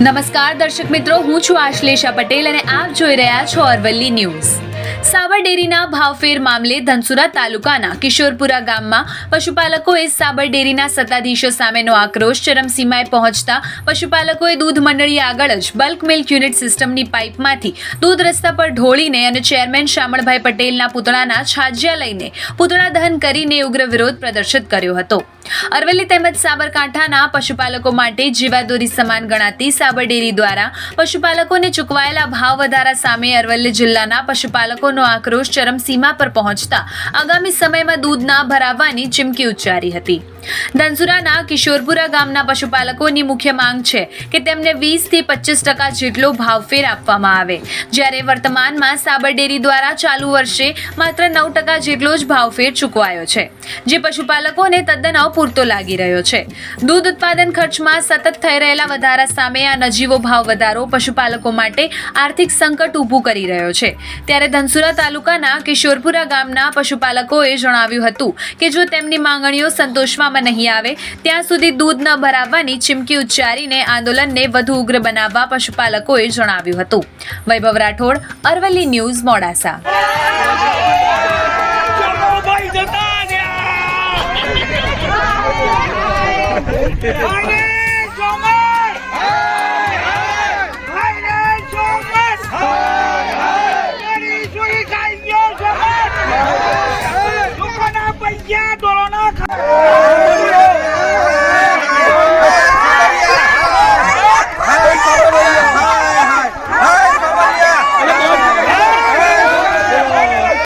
નમસ્કાર દર્શક મિત્રો, હું છું આશ્લેષા પટેલ અને આપ જોઈ રહ્યા છો અરવલ્લી ન્યૂઝ. સાબર ડેરીના ભાવફેર મામલે ધનસુરા તાલુકાના કિશોરપુરા ગામમાં પશુપાલકોએ સાબર ડેરીના સત્તાધીશો સામેનો આક્રોશ ચરમસીમાએ પહોંચતા પશુપાલકોએ દૂધ મંડળી આગળ જ બલ્ક મિલ્ક યુનિટ સિસ્ટમની પાઇપમાંથી દૂધ રસ્તા પર ઢોળીને અને ચેરમેન શામળભાઈ પટેલના પૂતળાના છાજ્યા લઈને પુતળા દહન કરીને ઉગ્ર વિરોધ પ્રદર્શિત કર્યો હતો. અરવલ્લી તેમજ સાબરકાંઠાના પશુપાલકો માટે જીવાદોરી સમાન ગણાતી સાબર ડેરી દ્વારા પશુપાલકોને ચૂકવાયેલા ભાવ વધારા સામે અરવલ્લી જિલ્લાના પશુપાલકોનો આક્રોશ ચરમસીમા પર પહોંચતા આગામી સમયમાં દૂધ ના ભરાવવાની ચીમકી ઉચ્ચારી હતી. ધનસુરાના કિશોરપુરા ગામના પશુપાલકોની મુખ્ય માંગ છે કે તેમને વીસથી પચીસ ટકા જેટલો ભાવફેર આપવામાં આવે. જ્યારે વર્તમાનમાં સાબર ડેરી દ્વારા ચાલુ વર્ષે માત્ર નવ ટકા જેટલો જ ભાવફેર ચૂકવાયો છે, જે પશુપાલકોને તદ્દન અપૂરતો લાગી રહ્યો છે. દૂધ ઉત્પાદન ખર્ચમાં સતત થઈ રહેલા વધારા સામે આ નજીવો ભાવ વધારો પશુપાલકો માટે આર્થિક સંકટ ઊભું કરી રહ્યો છે. ત્યારે ધનસુરા તાલુકાના કિશોરપુરા ગામના પશુપાલકોએ જણાવ્યું હતું કે જો તેમની માંગણીઓ સંતોષવામાં નહીં આવે. ત્યાં સુધી દૂધ ન ભરાવવાની ચીમકી ઉચ્ચારીને આંદોલનને વધુ ઉગ્ર બનાવવા પશુપાલકોએ જણાવ્યું હતું. વૈભવ રાઠોડ, અરવલ્લી ન્યૂઝ, મોડાસા. ભાઈ